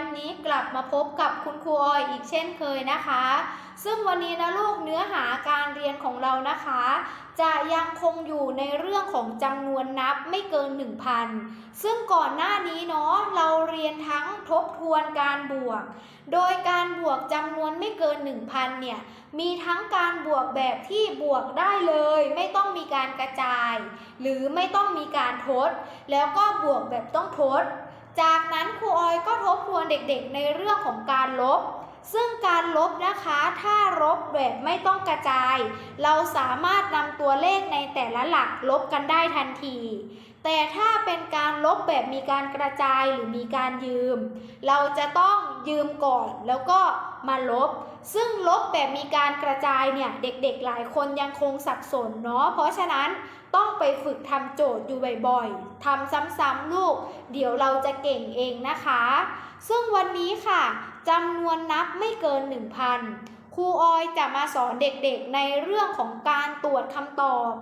วันนี้กลับมาพบกับคุณครูออยอีกเช่นเคยนะคะ ซึ่งวันนี้นะลูกเนื้อหาการเรียนของเรานะคะ จะยังคงอยู่ในเรื่องของจำนวนนับไม่เกิน 1,000 ซึ่งก่อนหน้านี้เนาะเราเรียนทั้งทบทวนการบวก โดยการบวกจำนวนไม่เกิน 1,000 เนี่ยมีทั้งการบวกแบบที่บวกได้เลย ไม่ต้องมีการกระจาย หรือไม่ต้องมีการทด แล้วก็บวกแบบต้องทด จากนั้นครูออยก็ทบทวนเด็กๆในเรื่องของการลบ ซึ่งการลบนะคะ ถ้าลบแบบไม่ต้องกระจาย เราสามารถนำตัวเลขในแต่ละหลักลบกันได้ทันทีแต่ถ้าเป็นการลบแบบมีการกระจายหรือมีการยืม เราจะต้องยืมก่อนแล้วก็มาลบ ซึ่งลบแบบมีการกระจายเนี่ยเด็กๆหลายคนยังคงสับสนเนาะเพราะฉะนั้นต้องไปฝึกทำโจทย์อยู่บ่อยๆทำซ้ำๆลูก เดี๋ยวเราจะเก่งเองนะคะ ซึ่งวันนี้ค่ะจำนวนนับไม่เกิน 1,000 รูออยจะมาสอนเด็กๆในเรื่องของการตรวจคำตอบ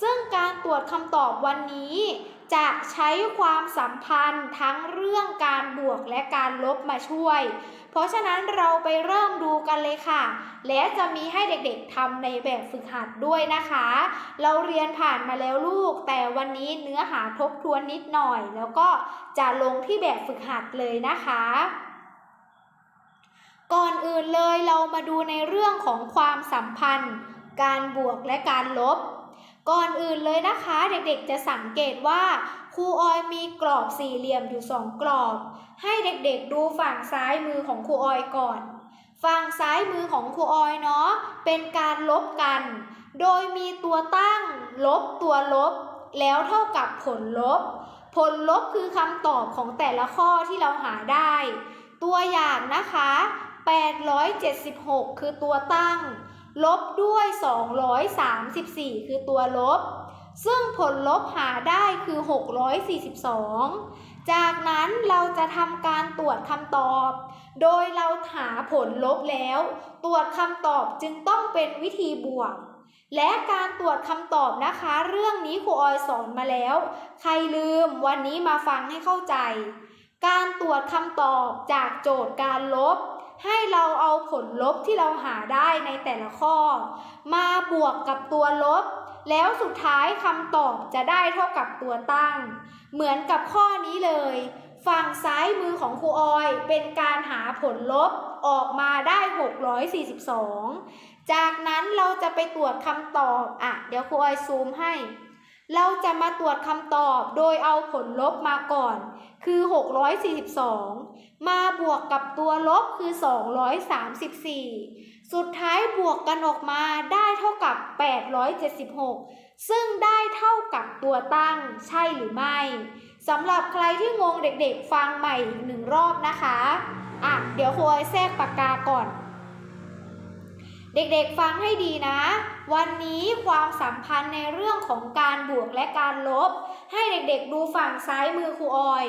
ซึ่งการตรวจคำตอบวันนี้ จะใช้ความสัมพันธ์ทั้งเรื่องการบวกและการลบมาช่วย เพราะฉะนั้นเราไปเริ่มดูกันเลยค่ะ และจะมีให้เด็กๆทำในแบบฝึกหัดด้วยนะคะ เราเรียนผ่านมาแล้วลูก แต่วันนี้เนื้อหาทบทวนนิดหน่อย แล้วก็จะลงที่แบบฝึกหัดเลยนะคะ ก่อนอื่นเลยเรามาดูในเรื่องของความสัมพันธ์ การบวกและการลบ ก่อนอื่นเลยนะคะ เด็กๆจะสังเกตว่าครูออยมีกรอบสี่เหลี่ยมอยู่สองกรอบ ให้เด็กๆดูฝั่งซ้ายมือของครูออยก่อน ฝั่งซ้ายมือของครูออยเนาะเป็นการลบกัน โดยมีตัวตั้ง ลบตัวลบ แล้วเท่ากับผลลบ ผลลบคือคำตอบของแต่ละข้อที่เราหาได้ ตัวอย่างนะคะ 876 คือตัวตั้ง ลบด้วย 234 คือตัวลบ ซึ่งผลลบหาได้คือ 642 จากนั้นเราจะทำการตรวจคำตอบ โดยเราหาผลลบแล้ว ตรวจคำตอบจึงต้องเป็นวิธีบวก และการตรวจคำตอบนะคะ เรื่องนี้ครูออยสอนมาแล้ว ใครลืมวันนี้มาฟังให้เข้าใจ การตรวจคำตอบจากโจทย์การลบ ให้เราเอาผลลบที่เราหาได้ในแต่ละข้อ มาบวกกับตัวลบ แล้วสุดท้ายคำตอบจะได้เท่ากับตัวตั้ง เหมือนกับข้อนี้เลย ฝั่งซ้ายมือของครูออยเป็นการหาผลลบออกมาได้ 642 จากนั้นเราจะไปตรวจคำตอบ อะ เดี๋ยวครูออยซูมให้ เราจะมาตรวจคำตอบโดยเอาผลลบมาก่อน คือ 642 มาบวกกับตัวลบคือ 234 สุดท้ายบวกกันออกมาได้เท่ากับ 876 ซึ่งได้เท่ากับตัวตั้งใช่หรือไม่สำหรับใครที่งงเด็กๆ ฟังใหม่อีกหนึ่งรอบนะคะ อะ เดี๋ยวคยแทรกปากกาก่อน เด็กๆฟังให้ดีนะ วันนี้ความสัมพันธ์ในเรื่องของการบวกและการลบ ให้เด็กๆดูฝั่งซ้ายมือครูออย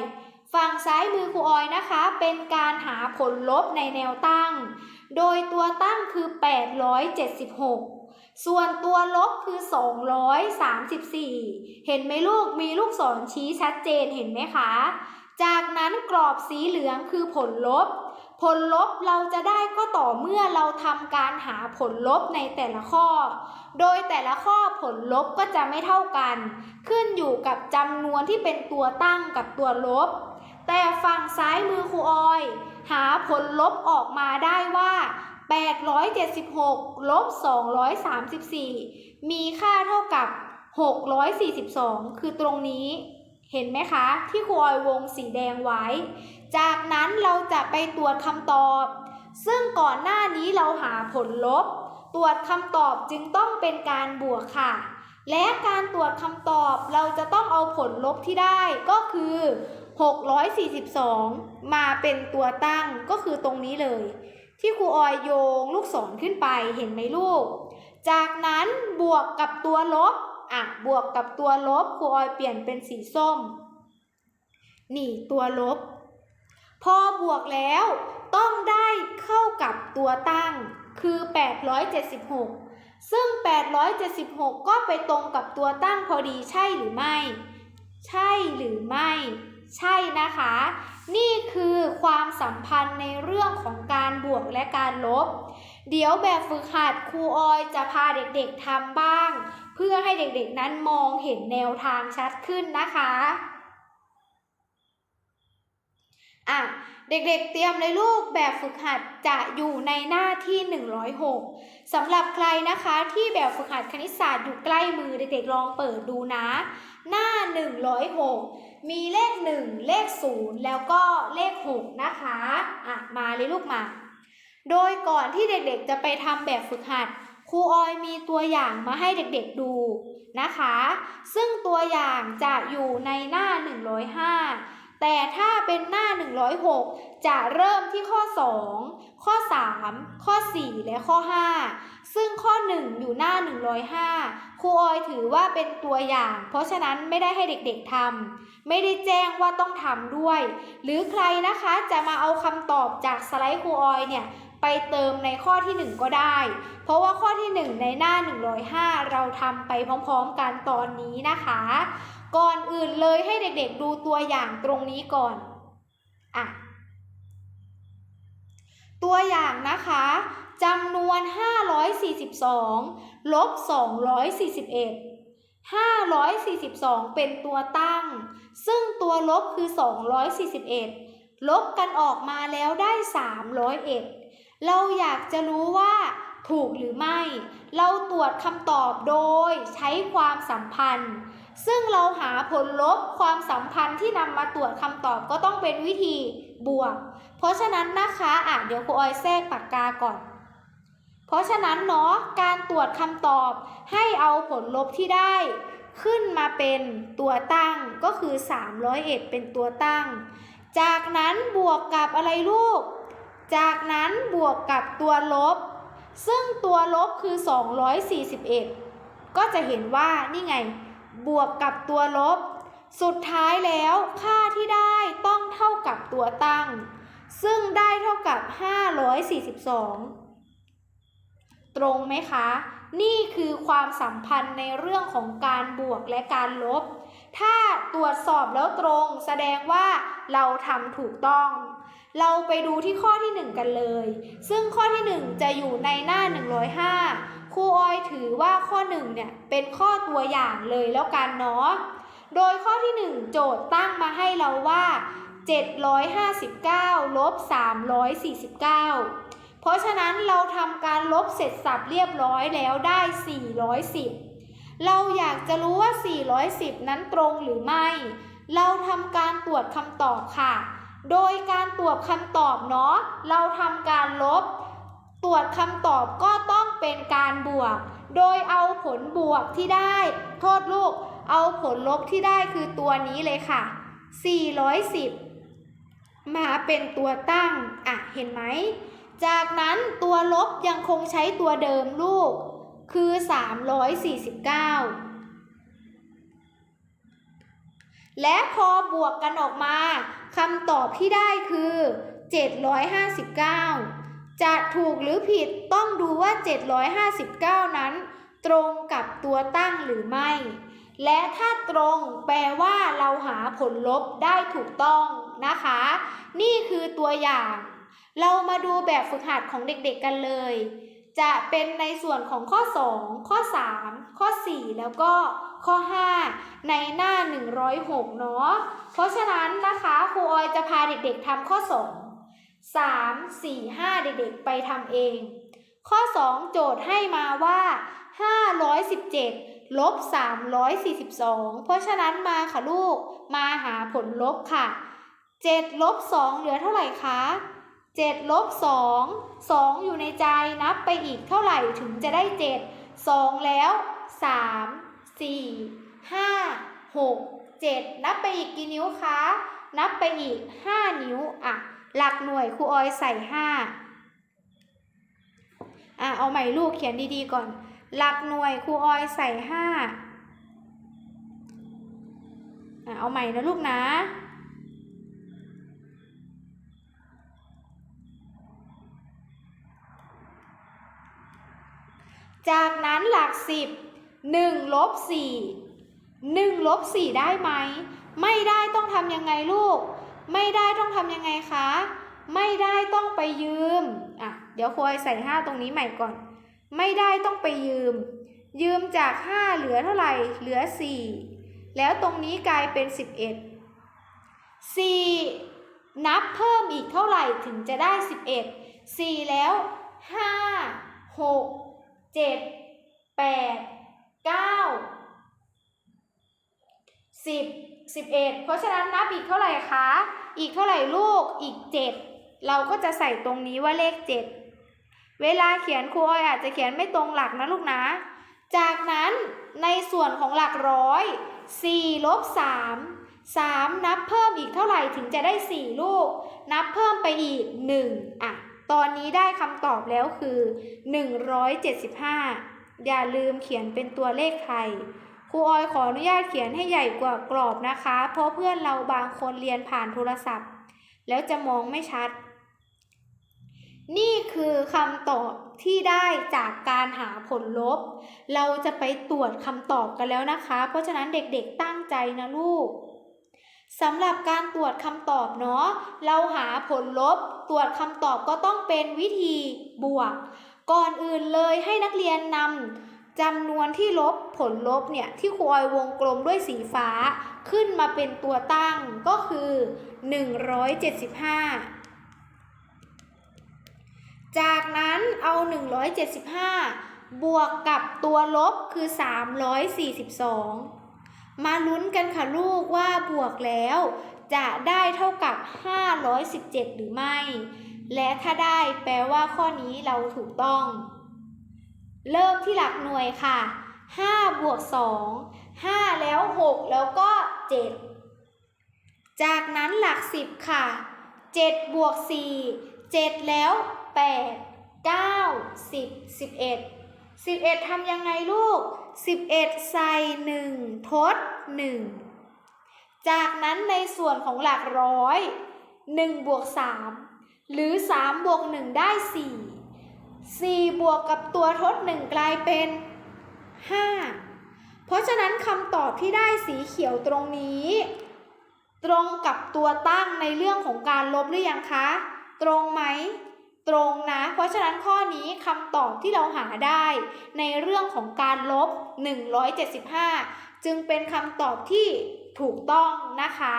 ฝั่งซ้ายมือครูออยนะคะ เป็นการหาผลลบในแนวตั้ง โดยตัวตั้งคือ 876 ส่วนตัวลบคือ 234 เห็นไหมลูกมีลูกศรชี้ชัดเจนเห็นไหมคะ จากนั้นกรอบสีเหลืองคือผลลบ ผลลบเราจะได้ก็ต่อเมื่อเราทำการหาผลลบในแต่ละข้อ โดยแต่ละข้อผลลบก็จะไม่เท่ากัน ขึ้นอยู่กับจำนวนที่เป็นตัวตั้งกับตัวลบ แต่ฝั่งซ้ายมือครูออย หาผลลบออกมาได้ว่า 876ลบ234 มีค่าเท่ากับ 642 คือตรงนี้ เห็นไหมคะ ที่ครูออยวงสีแดงไว้ จากนั้นเราจะไปตรวจคำตอบ ซึ่งก่อนหน้านี้เราหาผลลบ ตรวจคำตอบจึงต้องเป็นการบวกค่ะ และการตรวจคำตอบเราจะต้องเอาผลลบที่ได้ก็คือ 642 มาเป็นตัวตั้งก็คือตรงนี้เลย ที่ครูออยโยงลูกศรขึ้นไปเห็นไหมลูก จากนั้นบวกกับตัวลบ อะบวกกับตัวลบครูออยเปลี่ยนเป็นสีส้ม นี่ตัวลบ พอบวกแล้วต้องได้เข้ากับตัวตั้งคือ 876 ซึ่ง 876 ก็ไปตรงกับตัวตั้งพอดีใช่หรือไม่ ใช่หรือไม่ ใช่นะคะ นี่คือความสัมพันธ์ในเรื่องของการบวกและการลบ เดี๋ยวแบบฝึกหัดครูออยจะพาเด็กๆทำบ้าง เพื่อให้เด็กๆนั้นมองเห็นแนวทางชัดขึ้นนะคะอะเด็กๆเตรียมเลยลูกแบบฝึกหัดจะอยู่ในหน้าที่ 106สำหรับใครนะคะที่แบบฝึกหัดคณิตศาสตร์อยู่ใกล้มือเด็กๆลองเปิดดูนะ หน้า 106 มีเลข 1 เลข 0 แล้วก็เลข 6 นะคะอะมาเลยลูกมา โดยก่อนที่เด็กๆจะไปทำแบบฝึกหัด ครูออยมีตัวอย่างมาให้เด็กๆดูนะคะ ซึ่งตัวอย่างจะอยู่ในหน้า 105 แต่ถ้าเป็นหน้า 106 จะเริ่มที่ข้อ 2 ข้อ 3 ข้อ 4 และข้อ 5 ซึ่งข้อ 1 อยู่หน้า 105 ครูออยถือว่าเป็นตัวอย่าง เพราะฉะนั้นไม่ได้ให้เด็กๆทำไม่ได้แจ้งว่าต้องทำด้วย หรือใครนะคะจะมาเอาคำตอบจากสไลด์ครูออยเนี่ย ไปเติมในข้อที่ 1 ก็ได้ เพราะว่าข้อที่ 1 ในหน้า 105 เราทำไปพร้อมๆกันตอนนี้นะคะ ก่อนอื่นเลยให้เด็กๆดูตัวอย่างตรงนี้ก่อนอะตัวอย่างนะคะจำนวน 542 ลบ 241 542 เป็นตัวตั้ง ซึ่งตัวลบคือ 241 ลบกันออกมาแล้วได้ 301 เราอยากจะรู้ว่าถูกหรือไม่ เราตรวจคำตอบโดยใช้ความสัมพันธ์ ซึ่งเราหาผลลบความสัมพันธ์ที่นำมาตรวจคำตอบก็ต้องเป็นวิธีบวก เพราะฉะนั้นนะคะอะเดี๋ยวครูออยแทรกปากกาก่อน เพราะฉะนั้นเนาะการตรวจคำตอบให้เอาผลลบที่ได้ ขึ้นมาเป็นตัวตั้งก็คือ 301 เป็นตัวตั้ง จากนั้นบวกกับอะไรลูก จากนั้นบวกกับตัวลบ ซึ่งตัวลบคือ 241 ก็จะเห็นว่านี่ไง บวกกับตัวลบ สุดท้ายแล้วค่าที่ได้ต้องเท่ากับตัวตั้ง ซึ่งได้เท่ากับ 542 ตรงไหมคะ นี่คือความสัมพันธ์ในเรื่องของการบวกและการลบ ถ้าตรวจสอบแล้วตรงแสดงว่าเราทำถูกต้อง เราไปดูที่ข้อที่ 1 กันเลย ซึ่งข้อที่ 1 จะอยู่ในหน้า 105 ครูออยถือว่าข้อ1เนี่ยเป็นข้อตัวอย่างเลยแล้วกันเนาะ โดยข้อที่ 1 โจทย์ตั้งมาให้เราว่า 759ลบ349 เพราะฉะนั้นเราทำการลบเสร็จสับเรียบร้อยแล้วได้ 410 เราอยากจะรู้ว่า 410 นั้นตรงหรือไม่ เราทำการตรวจคำตอบค่ะ โดยการตรวจคำตอบเนาะ เราทำการลบ ตรวจคำตอบก็ต้องเป็นการบวก โดยเอาผลบวกที่ได้ โทษลูก เอาผลลบที่ได้คือตัวนี้เลยค่ะ 410 มาเป็นตัวตั้ง อะ เห็นไหม จากนั้นตัวลบยังคงใช้ตัวเดิมลูก คือ 349 และพอบวกกันออกมาคำตอบที่ได้คือ 759 จะถูกหรือผิดต้องดูว่า 759 นั้น ตรงกับตัวตั้งหรือไม่ และถ้าตรงแปลว่าเราหาผลลบได้ถูกต้องนะคะ นี่คือตัวอย่าง เรามาดูแบบฝึกหัดของเด็กๆกันเลย จะเป็นในส่วนของข้อ 2 ข้อ 3 ข้อ 4 แล้วก็ข้อ 5 ในหน้า 106 เนาะ เพราะฉะนั้นนะคะครูออยจะพาเด็กๆทำข้อ 2 3 4 5 เด็กๆไปทำเอง ข้อ 2 โจทย์ให้มาว่า 517 ลบ 342 เพราะฉะนั้นมาค่ะลูก มาหาผลลบค่ะ 7 ลบ 2 เหลือเท่าไหร่คะ 7ลบ2 2 อยู่ในใจนับไปอีกเท่าไหร่ถึงจะได้ 7 2 แล้ว 3 4 5 6 7 นับไปอีกกี่นิ้วคะ นับไปอีก 5 นิ้วอะหลักหน่วยครูออยใส่ 5 อะเอาใหม่ลูกเขียนดีๆก่อน หลักหน่วยครูออยใส่ 5 อะเอาใหม่นะลูกนะ จากนั้นหลักสิบหนึ่งลบสี่หนึ่งลบสี่ได้ไหม ไม่ได้ต้องทำยังไงลูก ไม่ได้ต้องทำยังไงคะ ไม่ได้ต้องไปยืม อะ เดี๋ยวครูออยใส่5ตรงนี้ใหม่ก่อน ไม่ได้ต้องไปยืม ยืมจาก5เหลือเท่าไหร่ เหลือ4แล้วตรงนี้กลายเป็น11 4นับเพิ่มอีกเท่าไหร่ถึงจะได้11 4แล้ว5 6 7 8 9 10 11เอ็ดเพราะฉะนั้นนับอีกเท่าไหร่คะ อีกเท่าไหร่ลูกอีก7เราก็จะใส่ตรงนี้ว่าเลข7เวลาเขียนครูออยอาจจะเขียนไม่ตรงหลักนะลูกนะ จากนั้นในส่วนของหลักร้อย4ลบ3 3นับเพิ่มอีกเท่าไหร่ถึงจะได้4ลูก นับเพิ่มไปอีก1อะ ตอนนี้ได้คำตอบแล้วคือ 175 อย่าลืมเขียนเป็นตัวเลขไทย ครูออยขออนุญาตเขียนให้ใหญ่กว่ากรอบนะคะ เพราะเพื่อนเราบางคนเรียนผ่านโทรศัพท์ แล้วจะมองไม่ชัด นี่คือคำตอบที่ได้จากการหาผลลบ เราจะไปตรวจคำตอบกันแล้วนะคะ เพราะฉะนั้นเด็กๆตั้งใจนะลูก สำหรับการตรวจคำตอบเนาะ เราหาผลลบ ตรวจคำตอบก็ต้องเป็นวิธีบวก ก่อนอื่นเลยให้นักเรียนนำจำนวนที่ลบผลลบเนี่ยที่ครูออยวงกลมด้วยสีฟ้า ขึ้นมาเป็นตัวตั้งก็คือ 175 จากนั้นเอา 175 บวกกับตัวลบคือ 342 มาลุ้นกันค่ะลูกว่าบวกแล้ว จะได้เท่ากับ 517 หรือไม่ และถ้าได้แปลว่าข้อนี้เราถูกต้อง เริ่มที่หลักหน่วยค่ะ 5 บวก 2 5 แล้ว 6 แล้วก็ 7 จากนั้นหลัก 10 ค่ะ 7 บวก 4 7 แล้ว 8 9 10 11 11ทำยังไงลูก 11 ใส่1ทด 1 จากนั้นในส่วนของหลักร้อย1บวก3หรือ 3 บวก 1 ได้ 4 4 บวกกับตัวทด 1 กลายเป็น 5 เพราะฉะนั้นคำตอบที่ได้สีเขียวตรงนี้ ตรงกับตัวตั้งในเรื่องของการลบหรือยังคะ ตรงไหม ตรงนะ เพราะฉะนั้นข้อนี้คำตอบที่เราหาได้ ในเรื่องของการลบ 175 จึงเป็นคำตอบที่ถูกต้องนะคะ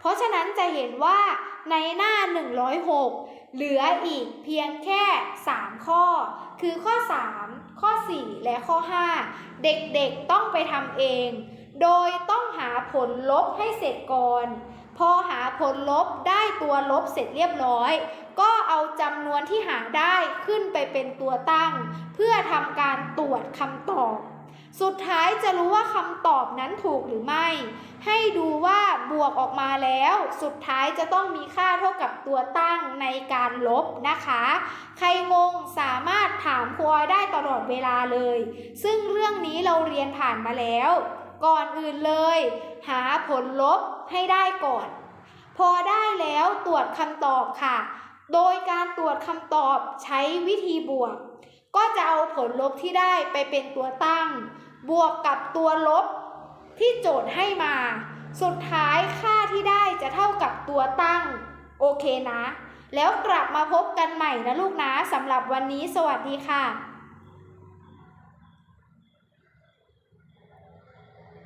เพราะฉะนั้นจะเห็นว่าในหน้า 106 เหลืออีกเพียงแค่ 3 ข้อ คือข้อ 3 ข้อ 4 และข้อ 5 เด็กๆต้องไปทำเอง โดยต้องหาผลลบให้เสร็จก่อน พอหาผลลบได้ตัวลบเสร็จเรียบร้อย ก็เอาจ ที่หาได้ขึ้นไปเป็นตัวตั้ง เพื่อทำการตรวจคำตอบ สุดท้ายจะรู้ว่าคำตอบนั้นถูกหรือไม่ ให้ดูว่าบวกออกมาแล้ว สุดท้ายจะต้องมีค่าเท่ากับตัวตั้งในการลบนะคะ ใครงงสามารถถามครูออยได้ตลอดเวลาเลย ซึ่งเรื่องนี้เราเรียนผ่านมาแล้ว ก่อนอื่นเลย หาผลลบให้ได้ก่อน พอได้แล้วตรวจคำตอบค่ะ โดยการตรวจคำตอบใช้วิธีบวก ก็จะเอาผลลบที่ได้ไปเป็นตัวตั้ง บวกกับตัวลบที่โจทย์ให้มา สุดท้ายค่าที่ได้จะเท่ากับตัวตั้ง โอเคนะ แล้วกลับมาพบกันใหม่นะลูกนะสำหรับวันนี้สวัสดีค่ะ